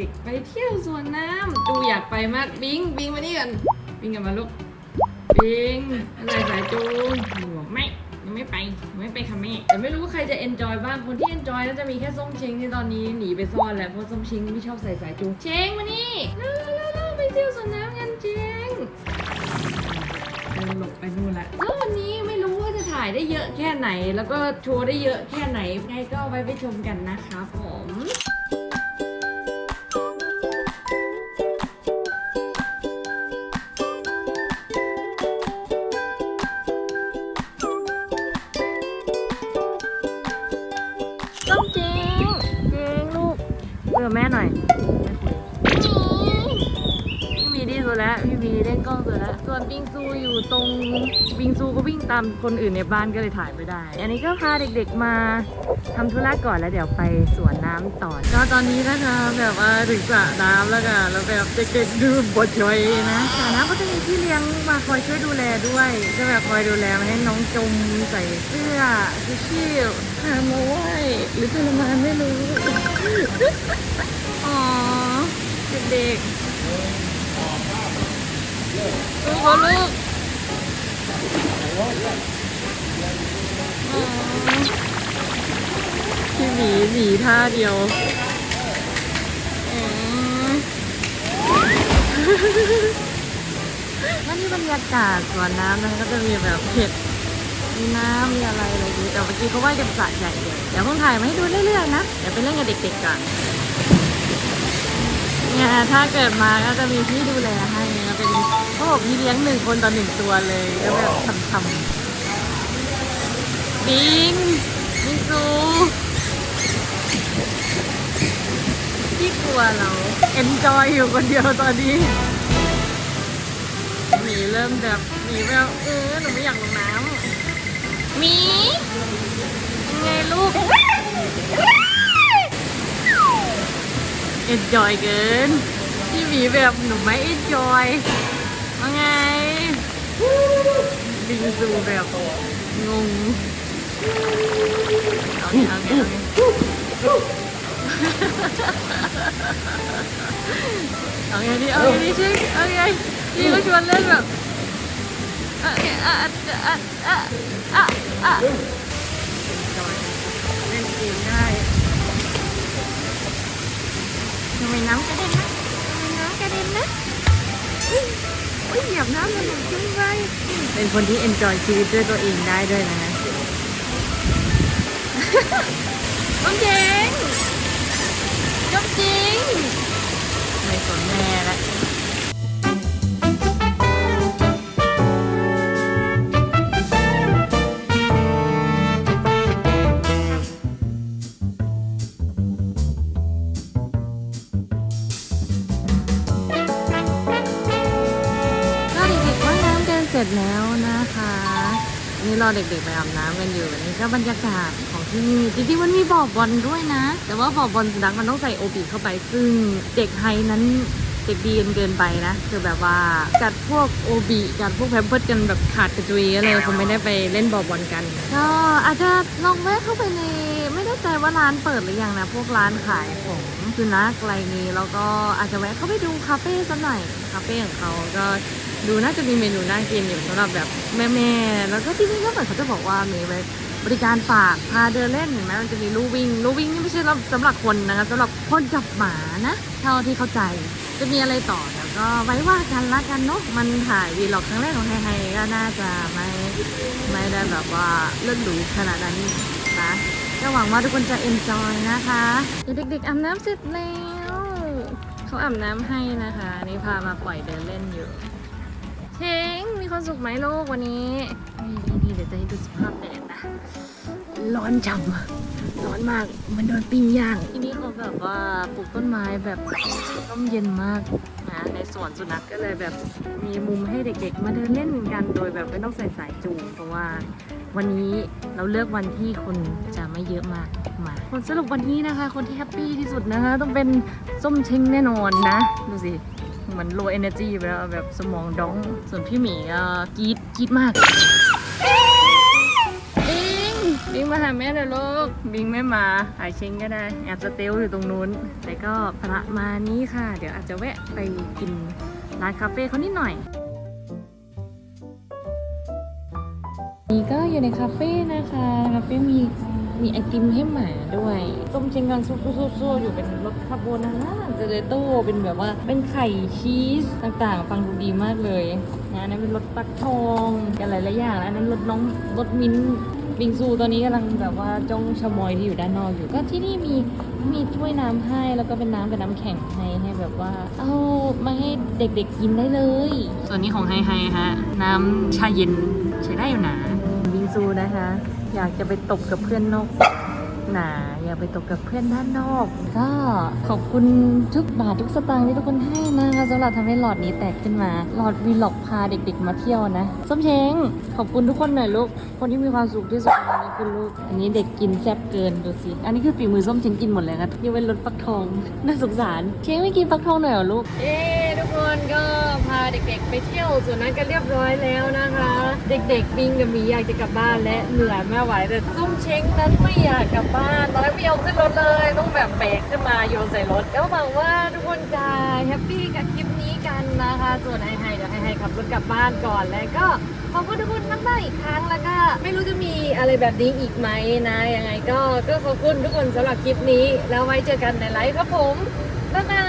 ด็กๆ ไปเที่ยวสวนน้ำจูอยากไปมากบิงบิงมานี่กันบิงกันมาลูกบิงอะไรสายจูหนูบอกไม่ยังไม่ไปยังไม่ไปค่ะแม่แต่ไม่รู้ว่าใครจะเอนจอยบ้างคนที่เอนจอยน่าจะมีแค่ส้มเชงที่ตอนนี้หนีไปซ่อนแล้วเพราะส้มเชงไม่ชอบใส่สายจูงเชงมานี่เร็วๆๆๆไปเที่ยวสวนน้ำกันเชงเดินหลบไปนู่นละแล้ววันนี้ไม่รู้ว่าจะถ่ายได้เยอะแค่ไหน แล้วก็โชว์ได้เยอะแค่ไหนไงก็ไว้ไปชมกันนะคะผม เออแม่หน่อยพี่มีดีสุดแล้วพี่มีเล่นกล้องสุดแล้วส่วนบิงซูอยู่ตรงบิงซูก็วิ่งตามคนอื่นในบ้านก็เลยถ่ายไม่ได้ อันนี้ก็พาเด็กๆมาทำธุระก่อนแล้วเดี๋ยวไปสวนน้ำต่อก็ตอนนี้นะคะแบบว่าถึงสระน้ำแล้วค่ะแล้วแบบเด็กๆดูบทช่วยนะสระน้ำก็จะมีพี่เลี้ยงมาคอยช่วยดูแลด้วยจะแบบคอยดูแลไมาให้น้องจมใส่เสื้อชูชีพหามาไหวหรือทรมานไม่รู้ อ๋อเด็กๆลูกขอลูกพี่หมีหมีท่าเดียวอืมแล้วนี่บรรยากาศสวนน้ำนะคะก็จะมีแบบเห็ด มีน้ำมีอะไรอะไรอย่างนี้แต่เมื่อกี้เขาว่าจะสระใหญ่เลยเดี๋ยวคงถ่ายมาให้ดูเรื่อยๆนะเดี๋ยวไปเล่นกับเด็กๆก่อนเนี่ยถ้าเกิดมาก็จะมีพี่ดูแลให้นะเป็นเขาบอกพี่เลี้ยงหนึ่งคนต่อหนึ่งตัวเลยก็แบบทำๆบิงบิงซูพี่กลัวเราเอนจอยอยู่คนเดียวตอนนี้หมีเริ่มแบบหมีแบบเออหนูไม่อยากลงน้ำ มียังไงลูกเอ็นจอยเกินพี่หมีแบบหนูไม่เอ็นจอยว่าไงบิงซูแบบงงเอาไงเอาไงเอาไงเอาไงดีเอาไงดีชิเอาไงพี่ก็ชวนเล่นแบบ เล่นเกมได้ทำไมน้ำกระเด็นนะทำไมน้ำกระเด็นนะอุ้ยอุ้ยเหยียบน้ำมันหนุนขึ้นไปเป็นคนที่ enjoy ชีวิตด้วยตัวเองได้ด้วยนะฮะน้องเจงจบจริงไม่สนแม่แล้ว จแล้วนะคะนี่รอเด็กๆไปอาบน้ำกันอยู่นี่ก็บรรยากาศของที่นี่จริงๆมันมีบ่อบอลด้วยนะ แต่ว่าบ่อบอลสุนัขมันต้องใส่โอปีเข้าไป ซึ่งเด็กไทยนั้นเด็กดีกันเกินไปนะ คือแบบว่าจัดพวกโอบีจัดพวกแพมเพิร์ดกันแบบขาดกระจุยก็เลยคงไม่ได้ไปเล่นบ่อบอลกันก็อาจจะลองแวะเข้าไปในไม่แน่ใจว่าร้านเปิดหรือยังนะ พวกร้านขายของสุนัขอะไรนี้แล้วก็อาจจะแวะเข้าไปดูคาเฟ่สักหน่อยคาเฟ่ของเขาก็ ดูน่าจะมีเมนูน่ากินอยู่สำหรับแบบแม่ๆแล้วก็ที่นี่ก็เหมือนเขาจะบอกว่ามีไว้บริการฝากพาเดินเล่นเห็นไหมมันจะมีลู่วิ่งลู่วิ่งนี่ไม่ใช่สำหรับคนนะคะสำหรับคนจับหมานะเท่าที่เข้าใจจะมีอะไรต่อแล้วก็ไว้ว่ากันละกันเนาะมันถ่ายวีล็อกครั้งแรกของไทยๆก็น่าจะไม่ไม่ได้แบบว่าเลื่อนหรูขนาดนั้นนะก็หวังว่าทุกคนจะเอนจอยนะคะเดี๋ยวเด็กๆอาบน้ำเสร็จแล้วเขาอาบน้ำให้นะคะนี่พามาปล่อยเดินเล่นอยู่ เชงมีความสุขไหมลูกวันนี้นี่นี่เดี๋ยวจะให้ดูสภาพแดดนะ ร้อนจังร้อนมากมันโดนปิ้งย่างที่นี่เขาแบบว่าปลูกต้นไม้แบบร่มเย็นมากนะในสวนสุนัขก็เลยแบบมีมุมให้เด็กๆ มาเดินเล่นกัน โดยแบบไม่ต้องใส่สายจูงเพราะว่าวันนี้เราเลือกวันที่คนจะไม่เยอะมากมาผลสรุปวันนี้นะคะ คนที่แฮปปี้ที่สุดนะคะ ต้องเป็นส้มเชงแน่นอนนะ ดูสิ เหมือน low energy ไปแล้วแบบสมองดอง ส่วนพี่หมีกรีดกรีดมาก บิง บิงมาหาแม่หน่อยลูก บิงไม่มาหายเชงก็ได้ แอบสเตลอยู่ตรงนู้น แต่ก็ประมาณนี้ค่ะ เดี๋ยวอาจจะแวะไปกินร้านคาเฟ่เขานิดหน่อยนี่ก็อยู่ในคาเฟ่นะคะ คาเฟ่มี มีไอติมให้หมาด้วยส้มเชงกังซุปซุปซุอยู่เป็นรสคาโบนาร่าเจเลโต้เป็นแบบว่าเป็นไข่ชีสต่างๆ ฟังดูดีมากเลยนะนั้นเป็นรสฟักทองกันหลายๆอย่างอันนั้นรสน้องรสมิ้นบิงซูตอนนี้กำลังแบบว่าจ้องชะมอยที่อยู่ด้านนอกอยู่ก็ที่นี่มีมีถ้วยน้ำให้แล้วก็เป็นน้ำเป็นน้ำแข็งให้ให้แบบว่า เอามาให้เด็กๆกินได้เลย ส่วนนี้ของไฮไฮฮะ น้ำชาเย็นใช้ได้อยู่นะ บิงซูนะคะ อยากจะไปตบกับเพื่อนนอกหนาอยากไปตบกับเพื่อนด้านนอก ก็ขอบคุณทุกบาททุกสตางค์ที่ทุกคนให้นะคะสำหรับทำให้หลอดนี้แตกขึ้นมา หลอดวีล็อกพาเด็กๆมาเที่ยวนะส้มเช้งขอบคุณทุกคนหน่อยลูก คนที่มีความสุขที่สุดในวันนี้คือลูก อันนี้เด็กกินแซ่บเกินดูสิ อันนี้คือฝีมือส้มเช้งกินหมดเลยค่ะยกเว้นรสฟักทอง น่าสงสาร เช้งไม่กินฟักทองหน่อยเหรอลูก เอ๊ทุก คนก็พาเด็กๆ ไปเที่ยวส่วนนั้นกันเรียบร้อยแล้วนะคะ เด็กๆบิงกับมีอยากจะกลับบ้านและเหนื่อยไม่ไหวแต่ส้มเช้งนั้นไม่อยากกลับบ้านตอนแรกไม่ยอมขึ้นรถเลย ต้องแบบแบกขึ้นมาโยนใส่รถแล้วหวังว่าทุกคนจะแฮปปี้กับคลิปนี้กันนะคะ ส่วนไฮไฮเดี๋ยวไฮไฮขับรถกลับบ้านก่อนแล้วก็ขอบคุณทุกคนมากๆอีกครั้งแล้วก็ไม่รู้จะมีอะไรแบบนี้อีกไหมนะยังไงก็ก็ขอบคุณทุกคนสำหรับคลิปนี้ แล้วไว้เจอกันในไลฟ์ครับผมบ๊ายบาย